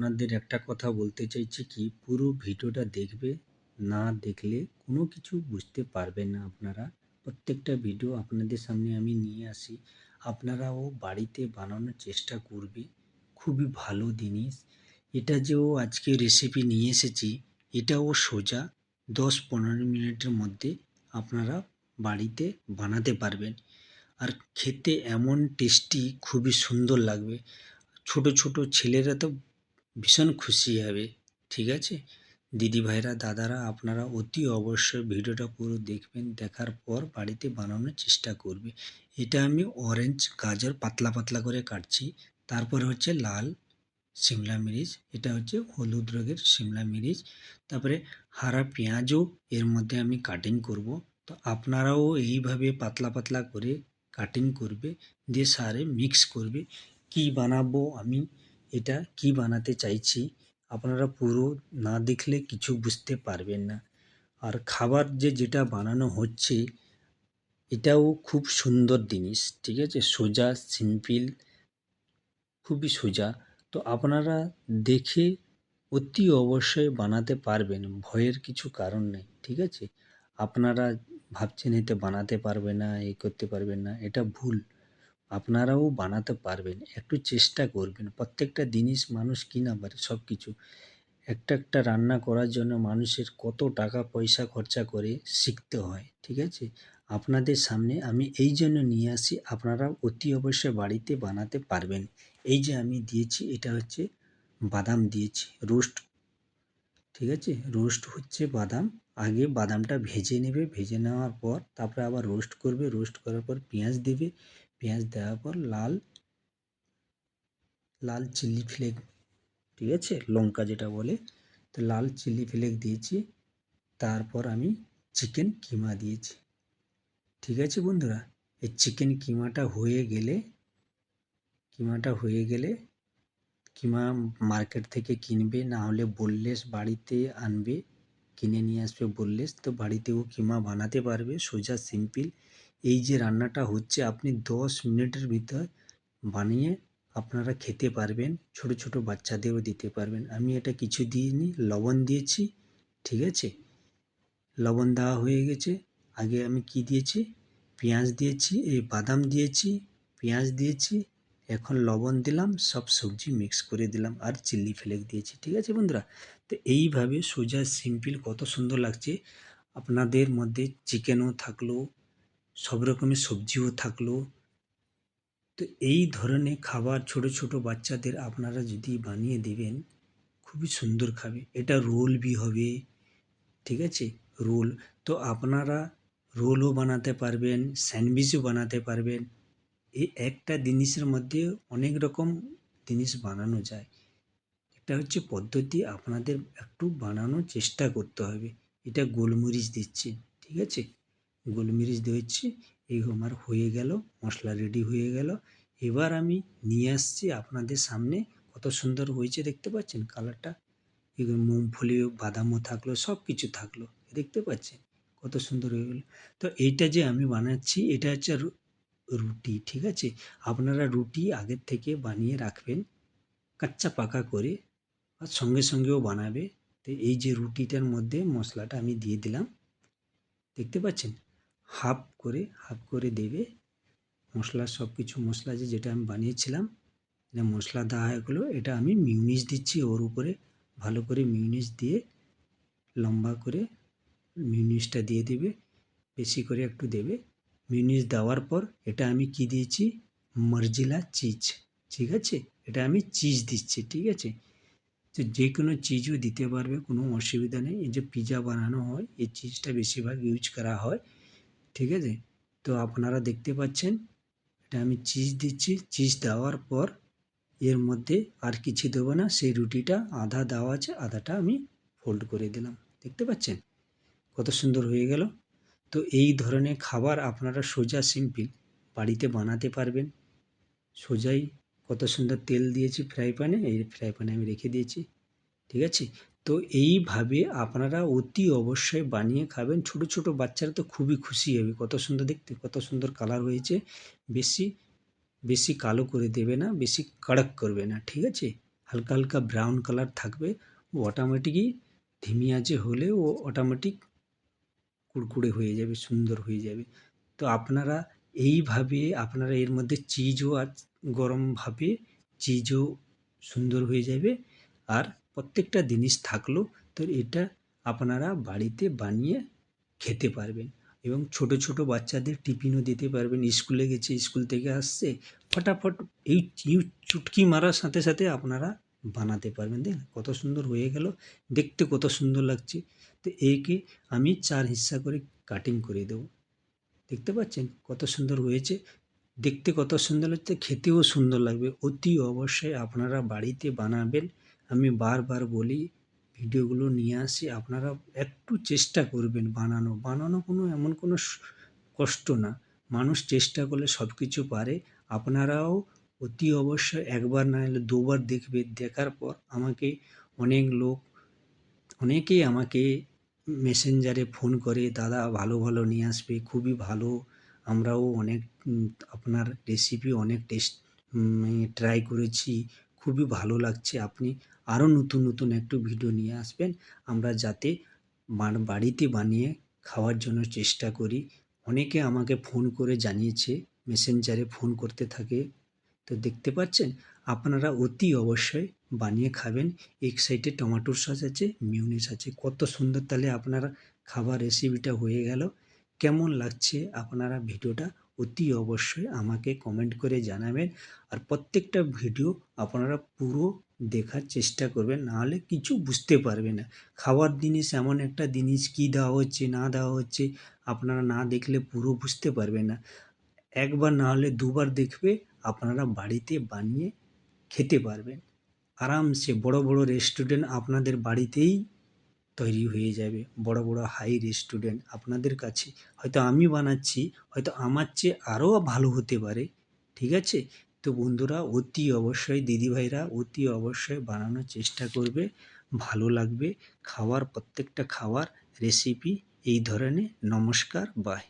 আপনাদের একটা কথা বলতে চাইছি কি, পুরো ভিডিওটা দেখবে, না দেখলে কোনো কিছু বুঝতে পারবেন না আপনারা। প্রত্যেকটা ভিডিও আপনাদের সামনে আমি নিয়ে আসি। আপনারাও বাড়িতে বানানোর চেষ্টা করবে, খুবই ভালো জিনিস। এটা যে ও আজকে রেসিপি নিয়ে এসেছি, এটাও সোজা দশ পনেরো মিনিটের মধ্যে আপনারা বাড়িতে বানাতে পারবেন। আর খেতে এমন টেস্টি খুবই সুন্দর লাগবে। ছোট ছোট ছেলেরা তো ভীষণ খুশি হবে, ঠিক আছে? দিদি ভাইরা, দাদারা, আপনারা অতি অবশ্যই ভিডিওটা পুরো দেখবেন, দেখার পর বাড়িতে বানানোর চেষ্টা করবে। এটা আমি অরেঞ্জ গাজর পাতলা পাতলা করে কাটছি, তারপর হচ্ছে লাল সিমলা মিরিচ, এটা হচ্ছে হলুদ রঙের সিমলা মিরিচ, তারপরে হারা পেঁয়াজও এর মধ্যে আমি কাটিং করব। তো আপনারাও এইভাবে পাতলা পাতলা করে কাটিং করবে, দিয়ে সারে মিক্স করবে। কি বানাবো আমি এটা কি বানাতে চাইছি আপনারা পুরো না দেখলে কিছু বুঝতে পারবেন না। আর খাবার যে যেটা বানানো হচ্ছে, এটাও খুব সুন্দর জিনিস, ঠিক আছে? সোজা, সিম্পল, খুবই সোজা। তো আপনারা দেখে অতি অবশ্যই বানাতে পারবেন, ভয়ের কিছু কারণ নেই, ঠিক আছে? আপনারা ভাবছেন এতে বানাতে পারবে না এই করতে পারবেন না, এটা ভুল। আপনারাও বানাতে পারবেন, একটু চেষ্টা করবেন। প্রত্যেকটা জিনিস মানুষ কিনা পারে সব কিছু একটা একটা রান্না করার জন্য মানুষের কত টাকা পয়সা খরচা করে শিখতে হয়, ঠিক আছে? আপনাদের সামনে আমি এই জন্য নিয়ে আসি আপনারা অতি অবশ্যই বাড়িতে বানাতে পারবেন। এই যে আমি দিয়েছি, এটা হচ্ছে বাদাম দিয়েছি, রোস্ট। ঠিক আছে? রোস্ট হচ্ছে বাদাম, আগে বাদামটা ভেজে নেবে, ভেজে নেওয়ার পর তারপরে আবার রোস্ট করবে, রোস্ট করার পর পেঁয়াজ দেবে পেঁয়াজ দেওয়ার পর লাল লাল চিলি ফ্লেক, ঠিক আছে? লঙ্কা যেটা বলে, তো লাল চিলি ফ্লেক দিয়েছি। তারপর আমি চিকেন কিমা দিয়েছি। ঠিক আছে বন্ধুরা? এই চিকেন কিমাটা হয়ে গেলে, কিমাটা হয়ে গেলে কিমা মার্কেট থেকে কিনবে, না হলে বললেস বাড়িতে আনবে। কিনে নিয়ে আসবে বললেস, তো বাড়িতেও কিমা বানাতে পারবে? সোজা, সিম্পল। এই যে রান্নাটা হচ্ছে, আপনি দশ মিনিটের ভিতর বানিয়ে আপনারা খেতে পারবেন, ছোট ছোট বাচ্চাদেরও দিতে পারবেন। আমি এটা কিছু দিইনি, লবণ দিয়েছি, ঠিক আছে? লবণ দেওয়া হয়ে গেছে। আগে আমি কি দিয়েছি? পেঁয়াজ দিয়েছি, এই বাদাম দিয়েছি, পেঁয়াজ দিয়েছি এখন লবণ দিলাম, সব সবজি মিক্স করে দিলাম আর চিলি ফ্লেক দিয়েছি, ঠিক আছে বন্ধুরা? তো এইভাবে সোজা সিম্পল কত সুন্দর লাগছে। আপনাদের মধ্যে চিকেনও থাকল, সব রকমের সবজিও থাকল। তো এই ধরনের খাবার ছোট ছোট বাচ্চাদের আপনারা যদি বানিয়ে দেবেন, খুবই সুন্দর খাবে। এটা রোল বি হবে, ঠিক আছে? রোল তো আপনারা রোলও বানাতে পারবেন স্যান্ডউইচও বানাতে পারবেন। এই একটা জিনিসের মধ্যে অনেক রকম জিনিস বানানো যায়। এটা হচ্ছে পদ্ধতি, আপনাদের একটু বানানোর চেষ্টা করতে হবে। এটা গোলমরিচ দিচ্ছি, ঠিক আছে? গোলমরিচ দিচ্ছি, এই আমার হয়ে গেল, মশলা রেডি হয়ে গেল। এবার আমি নিয়ে আসছি আপনাদের সামনে, কত সুন্দর হয়েছে দেখতে পাচ্ছেন? কালারটা মুগফলি বাদামও থাকল সব কিছু থাকল, দেখতে পাচ্ছেন? কত সুন্দর হয়ে গেলো। তো এইটা যে আমি বানাচ্ছি, এটা হচ্ছে রুটি, ঠিক আছে? আপনারা রুটি আগের থেকে বানিয়ে রাখবেন, কাচ্চা পাকা করে, আর সঙ্গে সঙ্গেও বানাবে। তো এই যে রুটিটার মধ্যে মশলাটা আমি দিয়ে দিলাম, দেখতে পাচ্ছেন? হাফ করে হাফ করে দেবে। মশলা সব কিছু মশলা যে, যেটা আমি বানিয়েছিলাম এটা মশলা দেওয়া এটা আমি মিউনিস দিচ্ছি ওর উপরে। ভালো করে মিউনিস দিয়ে লম্বা করে মিউনিসটা দিয়ে দেবে, বেশি করে একটু দেবে। মিউনিস দেওয়ার পর এটা আমি কি দিয়েছি? মার্জিলা চিজ ঠিক আছে? এটা আমি চিজ দিচ্ছি, ঠিক আছে? তো যে কোনো চিজও দিতে পারবে, কোনো অসুবিধা নেই। এই যে পিজা বানানো হয়, এই চিজটা বেশিরভাগ ইউজ করা হয়, ঠিক আছে? তো আপনারা দেখতে পাচ্ছেন, এটা আমি চিজ দিচ্ছি। চিজ দেওয়ার পর এর মধ্যে আর কিছু দেবো না। সেই রুটিটা আধা দেওয়া আছে আধাটা আমি ফোল্ড করে দিলাম। দেখতে পাচ্ছেন? কত সুন্দর হয়ে গেল। তো এই ধরনের খাবার আপনারা সোজা সিম্পল বাড়িতে বানাতে পারবেন। সোজাই কত সুন্দর তেল দিয়েছি ফ্রাই প্যানে, এই ফ্রাই প্যানে আমি রেখে দিয়েছি, ঠিক আছে? তো এইভাবে আপনারা অতি অবশ্যই বানিয়ে খাবেন। ছোট ছোট বাচ্চারা তো খুবই খুশি হবে। কত সুন্দর দেখতে, কত সুন্দর কালার হয়েছে। বেশি বেশি কালো করে দেবে না, বেশি কড়ক করবে না, ঠিক আছে? হালকা হালকা ব্রাউন কালার থাকবে। অটোমেটিকই ধিমি আঁচে হলে ও অটোমেটিক কুড়কুড়ে হয়ে যাবে, সুন্দর হয়ে যাবে। তো আপনারা এইভাবে, আপনারা এর মধ্যে চিজও আর গরম ভাবে চিজও সুন্দর হয়ে যাবে। আর প্রত্যেকটা জিনিস থাকল তো এটা আপনারা বাড়িতে বানিয়ে খেতে পারবেন। এবং ছোট ছোট বাচ্চাদের টিফিনও দিতে পারবেন। স্কুলে গেছে, স্কুল থেকে আসছে, ফটাফট এই চুটকি মারার সাথে সাথে আপনারা বানাতে পারবেন। দেখুন কত সুন্দর হয়ে গেল। দেখতে কত সুন্দর লাগছে। তো একে আমি চার হিস্সা করে কাটিং করে দেবো। দেখতে পাচ্ছেন কত সুন্দর হয়েছে। দেখতে কত সুন্দর হচ্ছে খেতেও সুন্দর লাগবে। অতি অবশ্যই আপনারা বাড়িতে বানাবেন। আমি বারবার বলি, ভিডিওগুলো নিয়ে আসি, আপনারা একটু চেষ্টা করবেন বানানো। বানানো কোনো এমন কোনো কষ্ট না। মানুষ চেষ্টা করলে সব কিছু পারে। আপনারাও অতি অবশ্যই একবার না হলে দুবার দেখবে। দেখার পর আমাকে অনেক লোক, অনেকেই আমাকে মেসেঞ্জারে ফোন করে, দাদা, ভালো ভালো নিয়ে আসবে, খুবই ভালো। আমরাও অনেক আপনার রেসিপি অনেক টেস্ট ট্রাই করেছি, খুবই ভালো লাগছে। আপনি আরও নতুন নতুন একটু ভিডিও নিয়ে আসবেন। আমরা যাতে বাড়িতে বানিয়ে খাওয়ার জন্য চেষ্টা করি। অনেকে আমাকে ফোন করে জানিয়েছে, মেসেঞ্জারে ফোন করতে থাকে। তো দেখতে পাচ্ছেন, আপনারা অতি অবশ্যই বানিয়ে খাবেন। এক সাইডে টমেটোর সস আছে মিউনিস আছে। কত সুন্দর তাহলে আপনারা খাবার রেসিপিটা হয়ে গেল। কেমন লাগছে আপনারা ভিডিওটা অতি অবশ্যই আমাকে কমেন্ট করে জানাবেন। আর প্রত্যেকটা ভিডিও আপনারা পুরো দেখার চেষ্টা করবেন নাহলে কিছু বুঝতে পারবে না। খাওয়ার জিনিস এমন একটা জিনিস, কী দেওয়া হচ্ছে, না দেওয়া হচ্ছে, আপনারা না দেখলে পুরো বুঝতে পারবেন না। একবার না হলে দুবার দেখবে আপনারা বাড়িতে বানিয়ে খেতে পারবেন। আরামসে বড় বড় রেস্টুরেন্ট আপনাদের বাড়িতেই তৈরি হয়ে যাবে। বড় বড় হাই রেস্টুরেন্ট আপনাদের কাছে। হয়তো আমি বানাচ্ছি, হয়তো আমার চেয়ে আরও ভালো হতে পারে। ঠিক আছে? তো বন্ধুরা, অতি অবশ্যই দিদিভাইরা অতি অবশ্যই বানানোর চেষ্টা করবে। ভালো লাগবে। খাওয়ার, প্রত্যেকটা খাওয়ার রেসিপি এই ধরনের। নমস্কার বাই